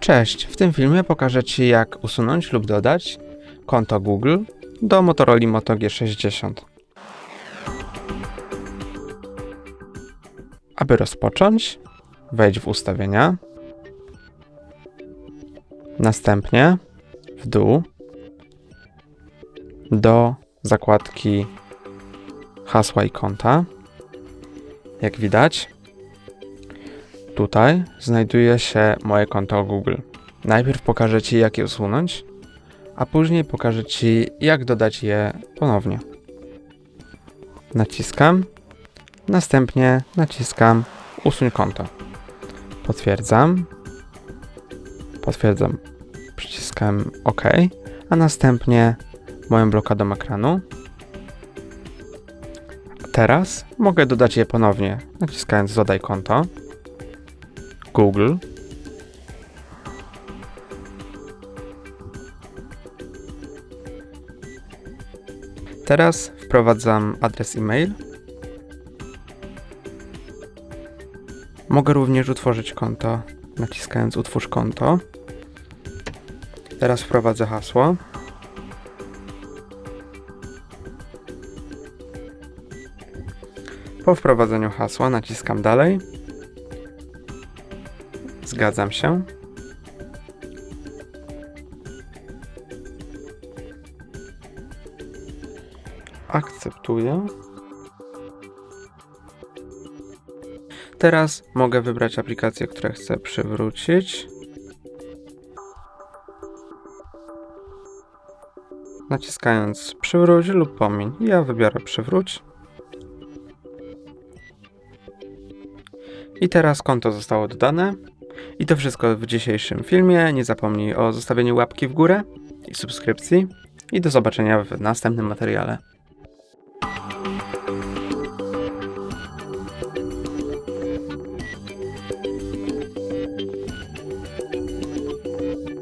Cześć, w tym filmie pokażę Ci jak usunąć lub dodać konto Google do Motorola Moto G60. Aby rozpocząć, wejdź w ustawienia, następnie w dół do zakładki hasła i konta. Jak widać, Tutaj znajduje się moje konto Google. Najpierw pokażę Ci, jak je usunąć, a później pokażę Ci, jak dodać je ponownie. Naciskam, następnie naciskam Usuń konto. Potwierdzam. Potwierdzam przyciskiem OK, a następnie moją blokadą ekranu. Teraz mogę dodać je ponownie, naciskając Dodaj konto. Google. Teraz wprowadzam adres e-mail. Mogę również utworzyć konto, naciskając Utwórz konto. Teraz wprowadzę hasło. Po wprowadzeniu hasła naciskam Dalej. Zgadzam się. Akceptuję. Teraz mogę wybrać aplikacje, które chcę przywrócić. Naciskając przywróć lub pomiń. Ja wybiorę przywróć. I teraz konto zostało dodane. I to wszystko w dzisiejszym filmie. Nie zapomnij o zostawieniu łapki w górę i subskrypcji. I do zobaczenia w następnym materiale.